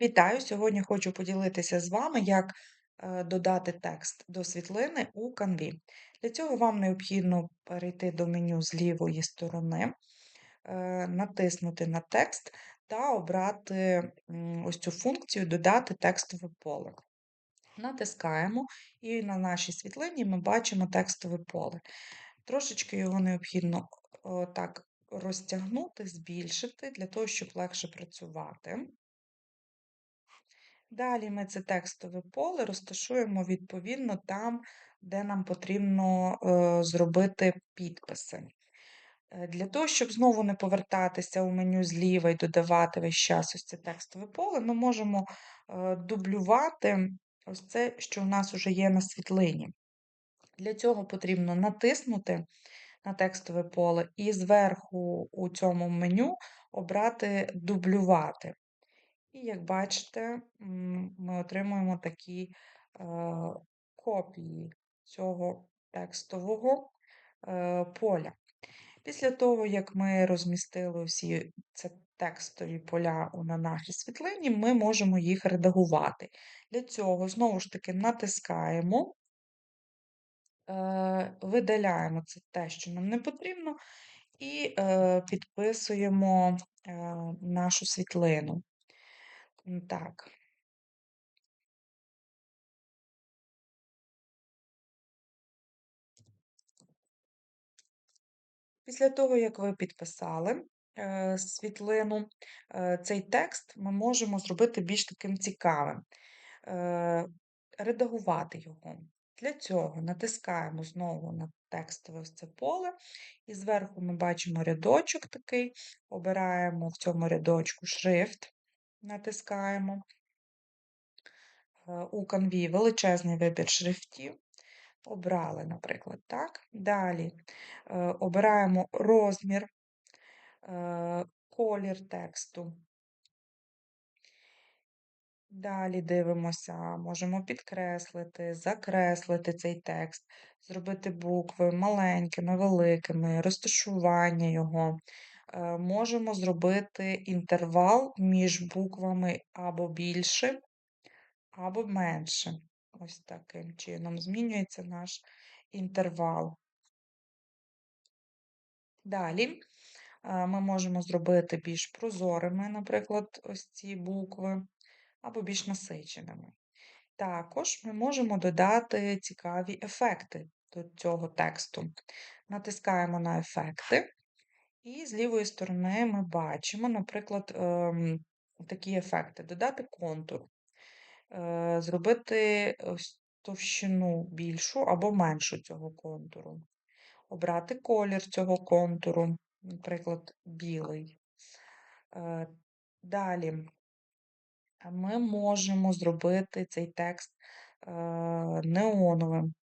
Вітаю! Сьогодні хочу поділитися з вами, як е, додати текст до світлини у Canvі. Для цього вам необхідно перейти до меню з лівої сторони, е, натиснути на текст та обрати ось цю функцію Додати текстове поле. Натискаємо, і на нашій світлині ми бачимо текстове поле. Трошечки його необхідно так розтягнути, збільшити, для того, щоб легше працювати. Далі ми це текстове поле розташуємо відповідно там, де нам потрібно е, зробити підписи. Е, для того, щоб знову не повертатися у меню зліва і додавати весь час ось це текстове поле, ми можемо е, дублювати ось це, що у нас вже є на світлині. Для цього потрібно натиснути на текстове поле і зверху у цьому меню обрати дублювати. І, як бачите, ми отримуємо такі е, копії цього текстового е, поля. Після того, як ми розмістили всі ці текстові поля на нашій світлині, ми можемо їх редагувати. Для цього, знову ж таки, натискаємо, е, видаляємо це те, що нам не потрібно, і підписуємо нашу світлину. Так. Після того, як ви підписали е, світлину, е, цей текст ми можемо зробити більш таким цікавим, е, редагувати його. Для цього натискаємо знову на текстове це поле, і зверху ми бачимо рядочок такий, обираємо в цьому рядочку шрифт, натискаємо. У канві величезний вибір шрифтів. Обрали, наприклад, так. Далі е, обираємо розмір, е, колір тексту. Далі дивимося, можемо підкреслити, закреслити цей текст, зробити букви маленькими, великими, розташування його. Е, можемо зробити інтервал між буквами або більше, або менше. Ось таким чином змінюється наш інтервал. Далі ми можемо зробити більш прозорими, наприклад, ось ці букви, або більш насиченими. Також ми можемо додати цікаві ефекти до цього тексту. Натискаємо на ефекти, і з лівої сторони ми бачимо, наприклад, такі ефекти: додати контур. Е, зробити ось товщину більшу або меншу цього контуру, обрати колір цього контуру, наприклад, білий. Е, далі ми можемо зробити цей текст е, неоновим,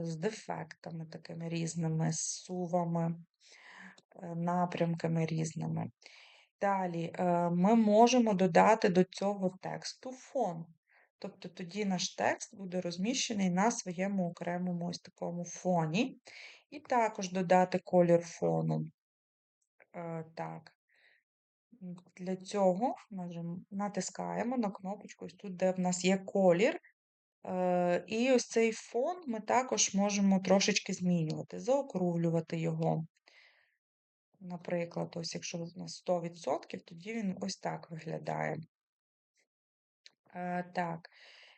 з дефектами такими різними, з сувами, напрямками різними. Далі е, ми можемо додати до цього тексту фон. Тобто тоді наш текст буде розміщений на своєму окремому ось такому фоні. І також додати колір фону. Е, так. Для цього натискаємо на кнопочку, ось тут, де в нас є колір. Е, і ось цей фон ми також можемо трошечки змінювати, заокруглювати його. Наприклад, ось якщо на 100%, тоді він ось так виглядає. Е, так,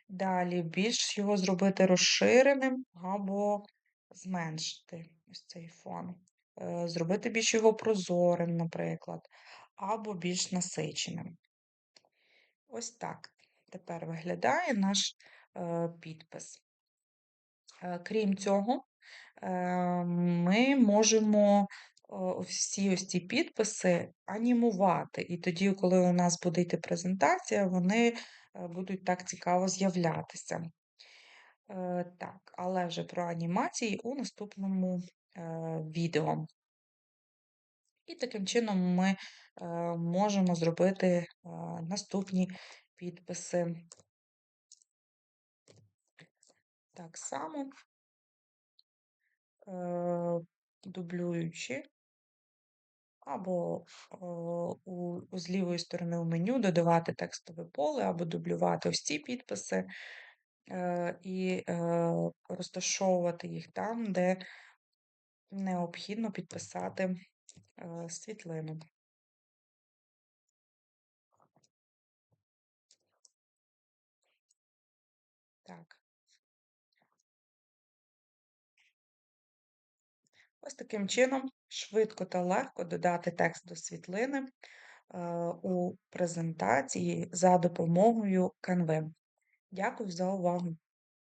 далі більш його зробити розширеним або зменшити ось цей фон. Е, зробити більш його прозорим, наприклад, або більш насиченим. Ось так тепер виглядає наш е, підпис. Крім цього, ми можемо всі ось ці підписи анімувати. І тоді, коли у нас буде йти презентація, вони е, будуть так цікаво з'являтися. Е, так, але вже про анімації у наступному е, відео. І таким чином ми можемо зробити наступні підписи. Так само, дублюючи або е, у, з лівої сторони у меню додавати текстове поле, або дублювати ось ці підписи е, і е, розташовувати їх там, де необхідно підписати е, світлину. Так. Ось таким чином швидко та легко додати текст до світлини е, у презентації за допомогою Canva. Дякую за увагу!